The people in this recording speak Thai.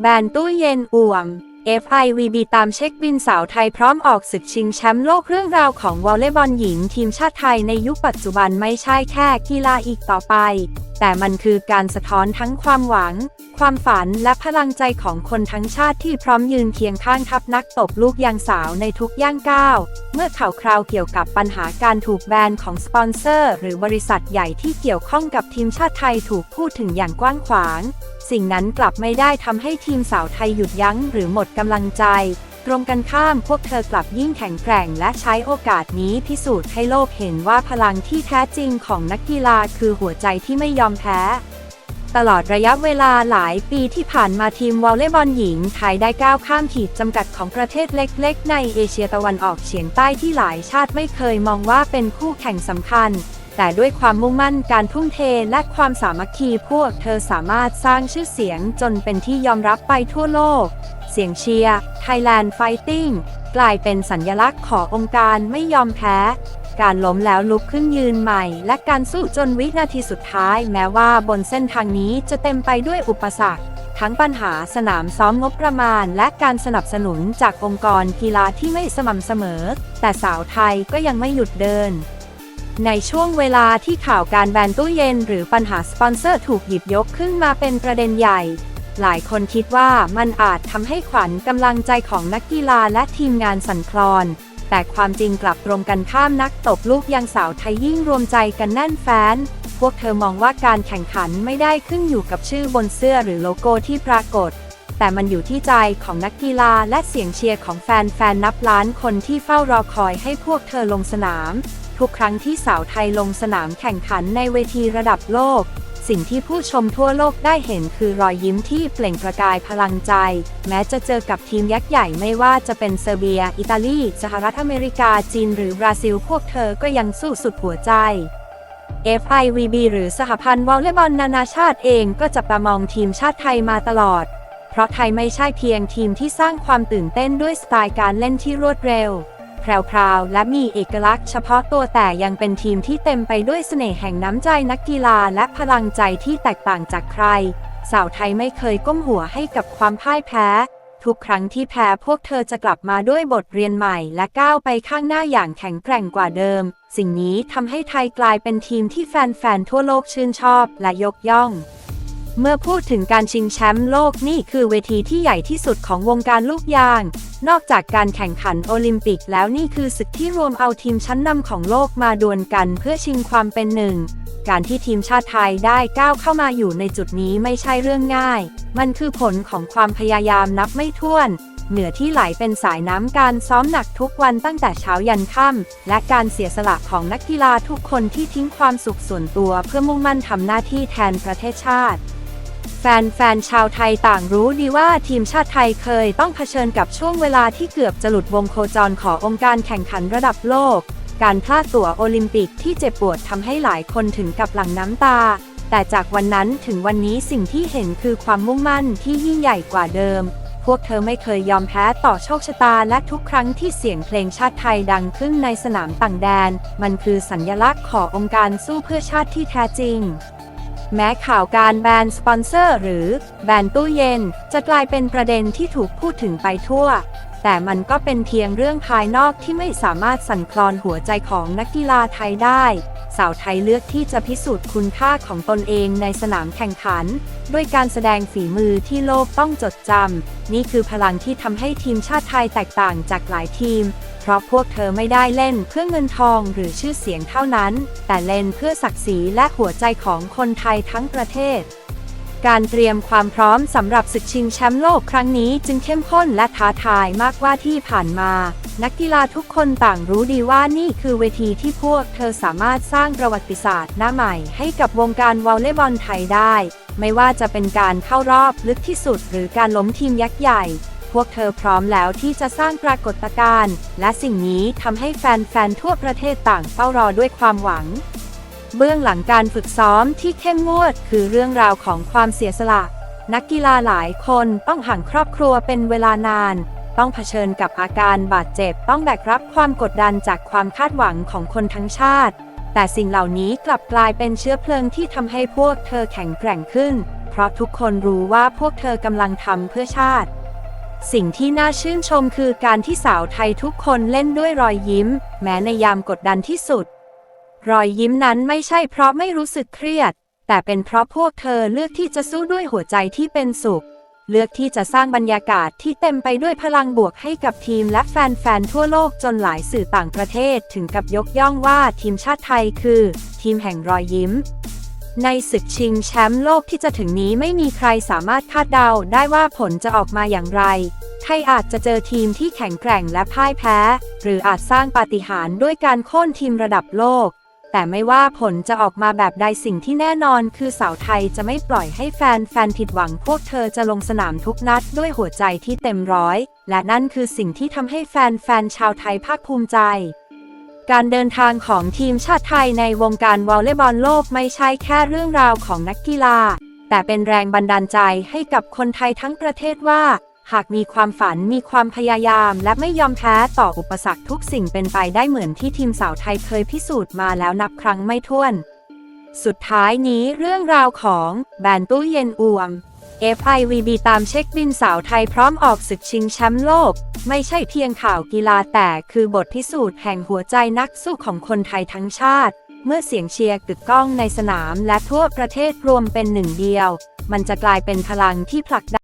แบรนตู้เย็นอ่วม FIVB ตามเช็คบินสาวไทยพร้อมออกศึกชิงแชมป์โลกเรื่องราวของวอลเลย์บอลหญิงทีมชาติไทยในยุคปัจจุบันไม่ใช่แค่กีฬาอีกต่อไป แต่มันคือการสะท้อนทั้งความหวัง ความฝันและพลังใจของคนทั้งชาติที่พร้อมยืนเคียงข้างทัพนักตบลูกยางสาวในทุกย่างก้าว เมื่อข่าวคราวเกี่ยวกับปัญหาการถูกแบนของสปอนเซอร์ หรือบริษัทใหญ่ที่เกี่ยวข้องกับทีมชาติไทยถูกพูดถึงอย่างกว้างขวาง สิ่งนั้นกลับไม่ได้ทำให้ทีมสาวไทยหยุดยั้งหรือหมดกำลังใจ ตรงกันข้ามพวกเธอกลับยิ่งแข็งแกร่งและใช้โอกาสนี้พิสูจน์ให้โลกเห็นว่าพลังที่แท้จริงของนักกีฬาคือหัวใจที่ไม่ยอมแพ้ ตลอดระยะเวลาหลายปีที่ผ่านมาทีมวอลเลย์บอลหญิงไทยได้ก้าวข้ามขีดจำกัดของประเทศเล็กๆ ในเอเชียตะวันออกเฉียงใต้ที่หลายชาติไม่เคยมองว่าเป็นคู่แข่งสำคัญแต่ด้วยความมุ่งมั่นการทุ่มเทและความสามัคคีพวกเธอสามารถสร้างชื่อเสียงจนเป็นที่ยอมรับไปทั่วโลก เสียงเชียร์ Thailand Fighting กลายเป็นสัญญลักษณ์ขององค์การไม่ยอมแพ้ การล้มแล้วลุกขึ้นยืนใหม่ และการสู้จนวินาทีสุดท้าย แม้ว่าบนเส้นทางนี้จะเต็มไปด้วยอุปสรรค ทั้งปัญหาสนามซ้อมงบประมาณ และการสนับสนุนจากองค์กรกีฬาที่ไม่สม่ำเสมอ แต่สาวไทยก็ยังไม่หยุดเดินในช่วงเวลาที่ข่าวการแบนตู้เย็นหรือปัญหาสปอนเซอร์ถูกหยิบยกขึ้นมาเป็นประเด็นใหญ่ หลายคนคิดว่ามันอาจทำให้ขวัญกำลังใจของนักกีฬาและทีมงานสั่นคลอน แต่ความจริงกลับตรงกันข้ามนักตบลูกยังสาวไทยยิ่งรวมใจกันแน่นแฟ้น พวกเธอมองว่าการแข่งขันไม่ได้ขึ้นอยู่กับชื่อบนเสื้อหรือโลโก้ที่ปรากฏ แต่มันอยู่ที่ใจของนักกีฬาและเสียงเชียร์ของแฟนๆนับล้านคนที่เฝ้ารอคอยให้พวกเธอลงสนาม ทุกครั้งที่สาวไทยลงสนามแข่งขันในเวทีระดับโลก สิ่งที่ผู้ชมทั่วโลกได้เห็นคือรอยยิ้มที่เปล่งประกายพลังใจ แม้จะเจอกับทีมยักษ์ใหญ่ไม่ว่าจะเป็นเซอร์เบีย อิตาลี สหรัฐอเมริกา จีนหรือบราซิล พวกเธอก็ยังสู้สุดหัวใจ FIVB หรือสหพันธ์วอลเลย์บอลนานาชาติเองก็จับตามองทีมชาติไทยมาตลอด เพราะไทยไม่ใช่เพียงทีมที่สร้างความตื่นเต้นด้วยสไตล์การเล่นที่รวดเร็ว แพรวๆและมีเอกลักษณ์เฉพาะตัวแต่ยังเป็นทีมที่เต็มไปด้วยเสน่ห์แห่งน้ำใจนักกีฬาและพลังใจที่แตกต่างจากใคร สาวไทยไม่เคยก้มหัวให้กับความพ่ายแพ้ ทุกครั้งที่แพ้พวกเธอจะกลับมาด้วยบทเรียนใหม่ และก้าวไปข้างหน้าอย่างแข็งแกร่งกว่าเดิม สิ่งนี้ทำให้ไทยกลายเป็นทีมที่แฟนๆทั่วโลกชื่นชอบและยกย่อง เมื่อพูดถึงการชิงแชมป์โลกนี่คือเวทีที่ใหญ่ที่สุดของวงการลูกยาง นอกจากการแข่งขันโอลิมปิกแล้วนี่คือศึกที่รวมเอาทีมชั้นนำของโลกมาดวลกันเพื่อชิงความเป็นหนึ่ง การที่ทีมชาติไทยได้ก้าวเข้ามาอยู่ในจุดนี้ไม่ใช่เรื่องง่าย มันคือผลของความพยายามนับไม่ถ้วน เหนือที่ไหลเป็นสายน้ำการซ้อมหนักทุกวันตั้งแต่เช้ายันค่ำและการเสียสละของนักกีฬาทุกคนที่ทิ้งความสุขส่วนตัวเพื่อมุ่งมั่นทำหน้าที่แทนประเทศชาติ แฟนๆ ชาวไทยต่างรู้ดีว่าทีมชาติไทยเคยต้องเผชิญกับช่วงเวลาที่เกือบจะหลุดวงโคจรขององค์การแข่งขันระดับโลก การพลาดตั๋วโอลิมปิกที่เจ็บปวดทำให้หลายคนถึงกับหลั่งน้ำตา แต่จากวันนั้นถึงวันนี้สิ่งที่เห็นคือความมุ่งมั่นที่ยิ่งใหญ่กว่าเดิม พวกเธอไม่เคยยอมแพ้ต่อโชคชะตาและทุกครั้งที่เสียงเพลงชาติไทยดังขึ้นในสนามต่างแดน มันคือสัญญลักษณ์ขององค์การสู้เพื่อชาติที่แท้จริง แม้ข่าวการแบนสปอนเซอร์ หรือแบนตู้เย็น จะกลายเป็นประเด็นที่ถูกพูดถึงไปทั่ว แต่มันก็เป็นเพียงเรื่องภายนอกที่ไม่สามารถสั่นคลอนหัวใจของนักกีฬาไทยได้ สาวไทยเลือกที่จะพิสูจน์คุณค่าของตนเองในสนามแข่งขัน ด้วยการแสดงฝีมือที่โลกต้องจดจำนี่คือพลังที่ทำให้ทีมชาติไทยแตกต่างจากหลายทีม ราะพวกเธอไม่ได้เล่นเพื่อเงินทองหรือชื่อเสียงเท่านั้น แต่เล่นเพื่อศักดิ์ศรีและหัวใจของคนไทยทั้งประเทศ การเตรียมความพร้อมสำหรับศึกชิงแชมป์โลกครั้งนี้จึงเข้มข้นและท้าทายมากกว่าที่ผ่านมา นักกีฬาทุกคนต่างรู้ดีว่านี่คือเวทีที่พวกเธอสามารถสร้างประวัติศาสตร์หน้าใหม่ให้กับวงการวอลเลย์บอลไทยได้ ไม่ว่าจะเป็นการเข้ารอบลึกที่สุดหรือการล้มทีมยักษ์ใหญ่ พวกเธอพร้อมแล้วที่จะสร้างปรากฏการณ์ และสิ่งนี้ทำให้แฟนๆ ทั่วประเทศต่างเฝ้ารอด้วยความหวัง เบื้องหลังการฝึกซ้อมที่เข้มงวดคือเรื่องราวของความเสียสละ นักกีฬาหลายคนต้องห่างครอบครัวเป็นเวลานาน ต้องเผชิญกับอาการบาดเจ็บ ต้องแบกรับความกดดันจากความคาดหวังของคนทั้งชาติ แต่สิ่งเหล่านี้กลับกลายเป็นเชื้อเพลิงที่ทำให้พวกเธอแข็งแกร่งขึ้น เพราะทุกคนรู้ว่าพวกเธอกำลังทำเพื่อชาติ สิ่งที่น่าชื่นชมคือการที่สาวไทยทุกคนเล่นด้วยรอยยิ้ม แม้ในยามกดดันที่สุด รอยยิ้มนั้นไม่ใช่เพราะไม่รู้สึกเครียด แต่เป็นเพราะพวกเธอเลือกที่จะสู้ด้วยหัวใจที่เป็นสุข เลือกที่จะสร้างบรรยากาศที่เต็มไปด้วยพลังบวกให้กับทีมและแฟนๆทั่วโลกจนหลายสื่อต่างประเทศถึงกับยกย่องว่าทีมชาติไทยคือ ทีมแห่งรอยยิ้ม ในศึกชิงแชมป์โลกที่จะถึงนี้ไม่มีใครสามารถคาดเดาได้ว่าผลจะออกมาอย่างไร ไทยอาจจะเจอทีมที่แข็งแกร่งและพ่ายแพ้ หรืออาจสร้างปาฏิหาริย์ด้วยการโค่นทีมระดับโลก แต่ไม่ว่าผลจะออกมาแบบใดสิ่งที่แน่นอนคือสาวไทยจะไม่ปล่อยให้แฟนแฟนผิดหวังพวกเธอจะลงสนามทุกนัดด้วยหัวใจที่เต็มร้อย และนั่นคือสิ่งที่ทำให้แฟนแฟนชาวไทยภาคภูมิใจ การเดินทางของทีมชาติไทยในวงการวอลเลย์บอลโลกไม่ใช่แค่เรื่องราวของนักกีฬา แต่เป็นแรงบันดาลใจให้กับคนไทยทั้งประเทศว่า หากมีความฝันมีความพยายาม และไม่ยอมแพ้ต่ออุปสรรคทุกสิ่งเป็นไปได้เหมือนที่ทีมสาวไทยเคยพิสูจน์มาแล้วนับครั้งไม่ถ้วน สุดท้ายนี้เรื่องราวของแบรนตู้เย็นอวม FIVB ตามเช็คบินสาวไทยพร้อมออกศึกชิงแชมป์โลก ไม่ใช่เพียงข่าวกีฬาแต่คือบทพิสูจน์แห่งหัวใจนักสู้ของคนไทยทั้งชาติ เมื่อเสียงเชียร์กึกก้องในสนามและทั่วประเทศรวมเป็นหนึ่งเดียว มันจะกลายเป็นพลังที่ผลักดัน